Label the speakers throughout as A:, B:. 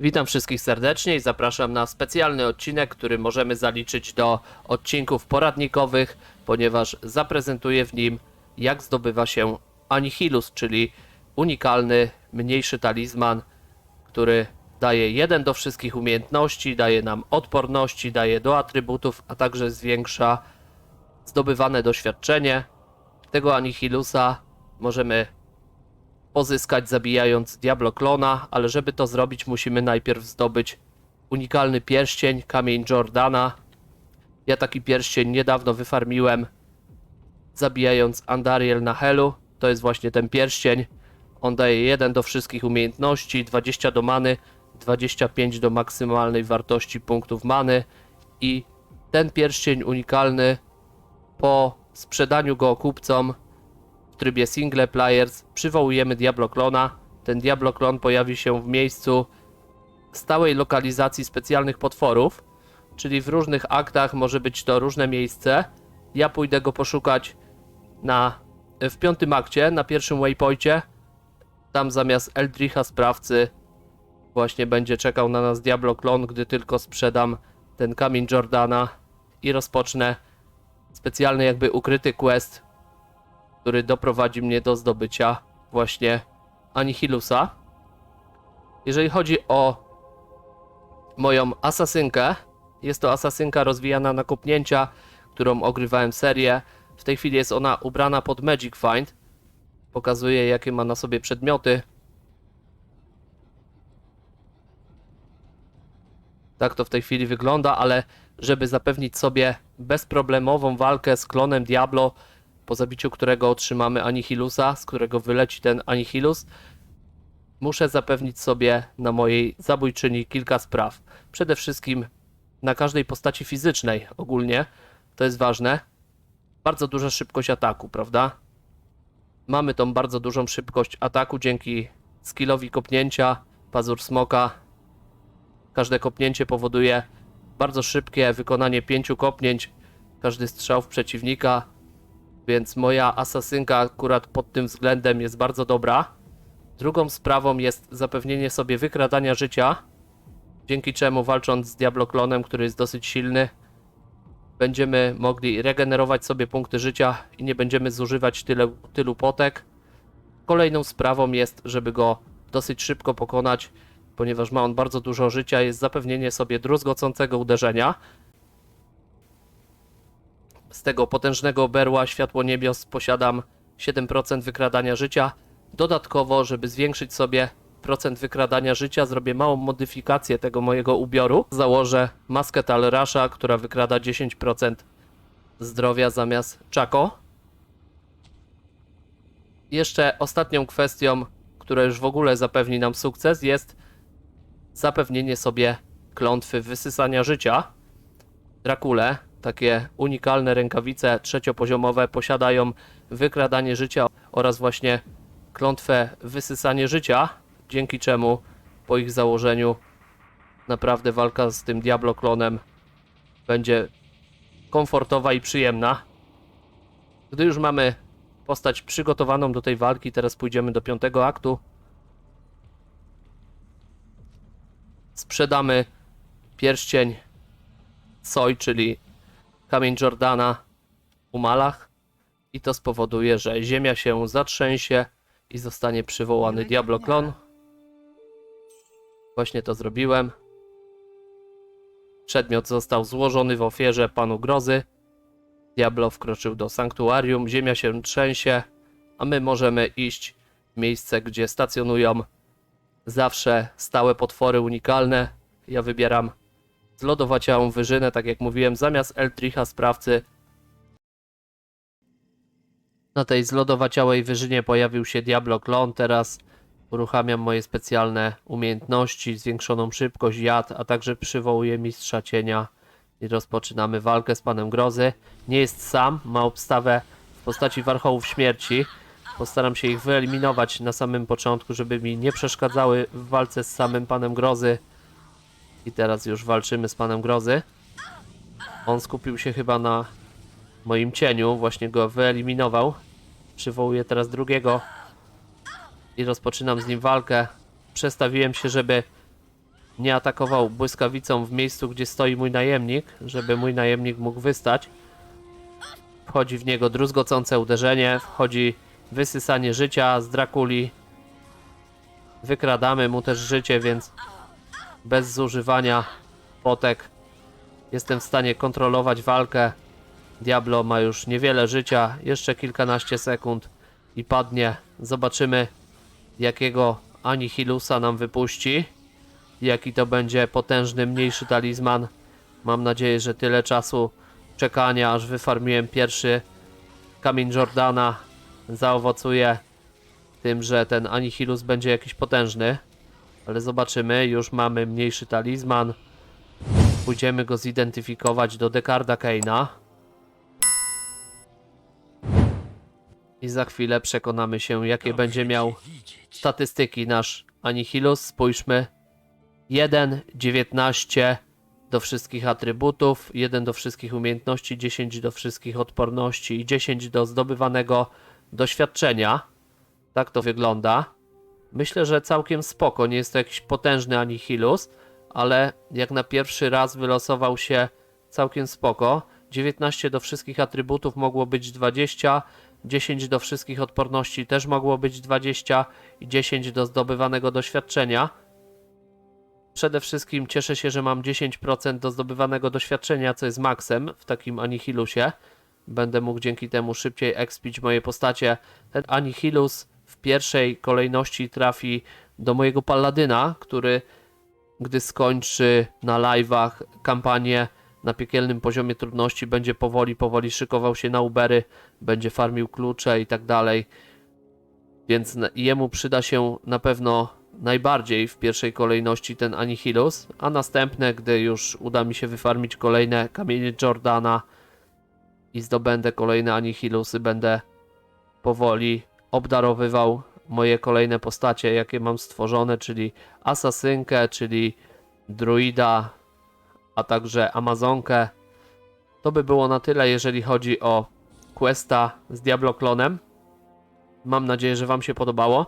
A: Witam wszystkich serdecznie i zapraszam na specjalny odcinek, który możemy zaliczyć do odcinków poradnikowych, ponieważ zaprezentuję w nim jak zdobywa się Anihilus, czyli unikalny, mniejszy talizman, który daje jeden do wszystkich umiejętności, daje nam odporności, daje do atrybutów, a także zwiększa zdobywane doświadczenie. Tego Anihilusa możemy pozyskać zabijając Diablo klona, ale żeby to zrobić musimy najpierw zdobyć unikalny pierścień, kamień Jordana. Ja taki pierścień niedawno wyfarmiłem zabijając Andariel na Helu. To jest właśnie ten pierścień. On daje 1 do wszystkich umiejętności, 20 do many, 25 do maksymalnej wartości punktów many i ten pierścień unikalny po sprzedaniu go kupcom trybie single players przywołujemy Diablo Clona. Ten Diablo Clon pojawi się w miejscu stałej lokalizacji specjalnych potworów, czyli w różnych aktach może być to różne miejsce. Ja pójdę go poszukać na, w piątym akcie, na pierwszym waypoincie. Tam zamiast Eldricha sprawcy właśnie będzie czekał na nas Diablo Clon, gdy tylko sprzedam ten kamień Jordana i rozpocznę specjalny jakby ukryty quest, który doprowadzi mnie do zdobycia właśnie Anihilusa. Jeżeli chodzi o moją asasynkę, jest to asasynka rozwijana na kopnięcia, którą ogrywałem serię. W tej chwili jest ona ubrana pod Magic Find. Pokazuje jakie ma na sobie przedmioty. Tak to w tej chwili wygląda, ale żeby zapewnić sobie bezproblemową walkę z klonem Diablo, po zabiciu którego otrzymamy Anihilusa, z którego wyleci ten Anihilus, muszę zapewnić sobie na mojej zabójczyni kilka spraw. Przede wszystkim na każdej postaci fizycznej ogólnie, to jest ważne, bardzo duża szybkość ataku, prawda? Mamy tą bardzo dużą szybkość ataku dzięki skillowi kopnięcia, pazur smoka. Każde kopnięcie powoduje bardzo szybkie wykonanie pięciu kopnięć, każdy strzał w przeciwnika, więc moja asasynka akurat pod tym względem jest bardzo dobra. Drugą sprawą jest zapewnienie sobie wykradania życia, dzięki czemu walcząc z Diabloklonem, który jest dosyć silny, będziemy mogli regenerować sobie punkty życia i nie będziemy zużywać tyle, tylu potek. Kolejną sprawą jest, żeby go dosyć szybko pokonać, ponieważ ma on bardzo dużo życia, jest zapewnienie sobie druzgocącego uderzenia. Z tego potężnego berła światło niebios posiadam 7% wykradania życia. Dodatkowo, żeby zwiększyć sobie procent wykradania życia, zrobię małą modyfikację tego mojego ubioru. Założę maskę Talrasha, która wykrada 10% zdrowia zamiast Chaco. Jeszcze ostatnią kwestią, która już w ogóle zapewni nam sukces, jest zapewnienie sobie klątwy wysysania życia. Drakule, takie unikalne rękawice trzeciopoziomowe, posiadają wykradanie życia oraz właśnie klątwę wysysanie życia, dzięki czemu po ich założeniu naprawdę walka z tym Diablo klonem będzie komfortowa i przyjemna. Gdy już mamy postać przygotowaną do tej walki, teraz pójdziemy do piątego aktu. Sprzedamy pierścień Soj, czyli kamień Jordana u Malach i to spowoduje, że ziemia się zatrzęsie i zostanie przywołany Diablo klon. Właśnie to zrobiłem. Przedmiot został złożony w ofierze panu grozy. Diablo wkroczył do sanktuarium, ziemia się trzęsie, a my możemy iść w miejsce, gdzie stacjonują zawsze stałe potwory unikalne. Ja wybieram zlodowaciałą wyżynę, tak jak mówiłem, zamiast Eldricha sprawcy. Na tej zlodowaciałej wyżynie pojawił się Diablo Klon, teraz uruchamiam moje specjalne umiejętności, zwiększoną szybkość, jad, a także przywołuję mistrza cienia i rozpoczynamy walkę z panem grozy. Nie jest sam, ma obstawę w postaci warchołów śmierci. Postaram się ich wyeliminować na samym początku, żeby mi nie przeszkadzały w walce z samym panem grozy. I teraz już walczymy z panem grozy. On skupił się chyba na moim cieniu, właśnie go wyeliminował. Przywołuję teraz drugiego i rozpoczynam z nim walkę. Przestawiłem się, żeby nie atakował błyskawicą w miejscu, gdzie stoi mój najemnik, żeby mój najemnik mógł wystać. Wchodzi w niego druzgocące uderzenie, wchodzi wysysanie życia z Drakuli. Wykradamy mu też życie, więc bez zużywania potek jestem w stanie kontrolować walkę. Diablo ma już niewiele życia, jeszcze kilkanaście sekund i padnie. Zobaczymy, jakiego Anihilusa nam wypuści. Jaki to będzie potężny, mniejszy talizman. Mam nadzieję, że tyle czasu czekania, aż wyfarmiłem pierwszy kamień Jordana, zaowocuje tym, że ten Anihilus będzie jakiś potężny. Ale zobaczymy, już mamy mniejszy talizman. Pójdziemy go zidentyfikować do Dekarda Keina. I za chwilę przekonamy się, jakie będzie miał statystyki nasz Anihilus. Spójrzmy. 1, 19 do wszystkich atrybutów, 1 do wszystkich umiejętności, 10 do wszystkich odporności i 10 do zdobywanego doświadczenia. Tak to wygląda. Myślę, że całkiem spoko. Nie jest to jakiś potężny Anihilus, ale jak na pierwszy raz wylosował się całkiem spoko. 19 do wszystkich atrybutów mogło być 20, 10 do wszystkich odporności też mogło być 20 i 10 do zdobywanego doświadczenia. Przede wszystkim cieszę się, że mam 10% do zdobywanego doświadczenia, co jest maksem w takim Anihilusie. Będę mógł dzięki temu szybciej expić moje postacie. Ten Anihilus w pierwszej kolejności trafi do mojego Palladyna, który gdy skończy na live'ach kampanię na piekielnym poziomie trudności, będzie powoli, powoli szykował się na Ubery, będzie farmił klucze i tak dalej. Więc jemu przyda się na pewno najbardziej w pierwszej kolejności ten Anihilus, a następne, gdy już uda mi się wyfarmić kolejne kamienie Jordana i zdobędę kolejne Anihilusy, będę powoli obdarowywał moje kolejne postacie, jakie mam stworzone, czyli Asasynkę, czyli Druida, a także Amazonkę. To by było na tyle, jeżeli chodzi o questa z Diablo Klonem. Mam nadzieję, że Wam się podobało.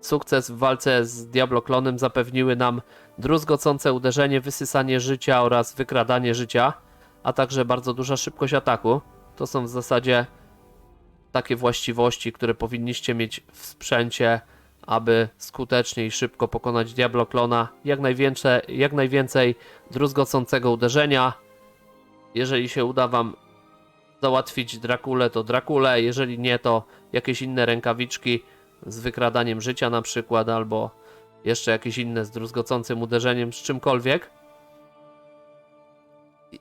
A: Sukces w walce z Diablo Klonem zapewniły nam druzgocące uderzenie, wysysanie życia oraz wykradanie życia, a także bardzo duża szybkość ataku. To są w zasadzie takie właściwości, które powinniście mieć w sprzęcie, aby skutecznie i szybko pokonać Diablo Klona. Jak, najwięcej, jak najwięcej druzgocącego uderzenia. Jeżeli się uda Wam załatwić Drakulę, to Drakulę. Jeżeli nie, to jakieś inne rękawiczki z wykradaniem życia na przykład, albo jeszcze jakieś inne z druzgocącym uderzeniem, z czymkolwiek.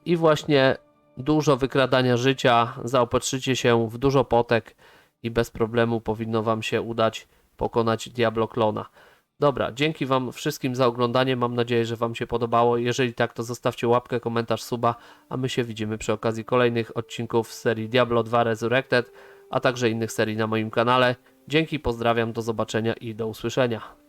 A: I właśnie dużo wykradania życia, zaopatrzycie się w dużo potek i bez problemu powinno Wam się udać pokonać Diablo Klona. Dobra, dzięki Wam wszystkim za oglądanie. Mam nadzieję, że Wam się podobało. Jeżeli tak, to zostawcie łapkę, komentarz, suba, a my się widzimy przy okazji kolejnych odcinków z serii Diablo 2 Resurrected, a także innych serii na moim kanale. Dzięki, pozdrawiam, do zobaczenia i do usłyszenia.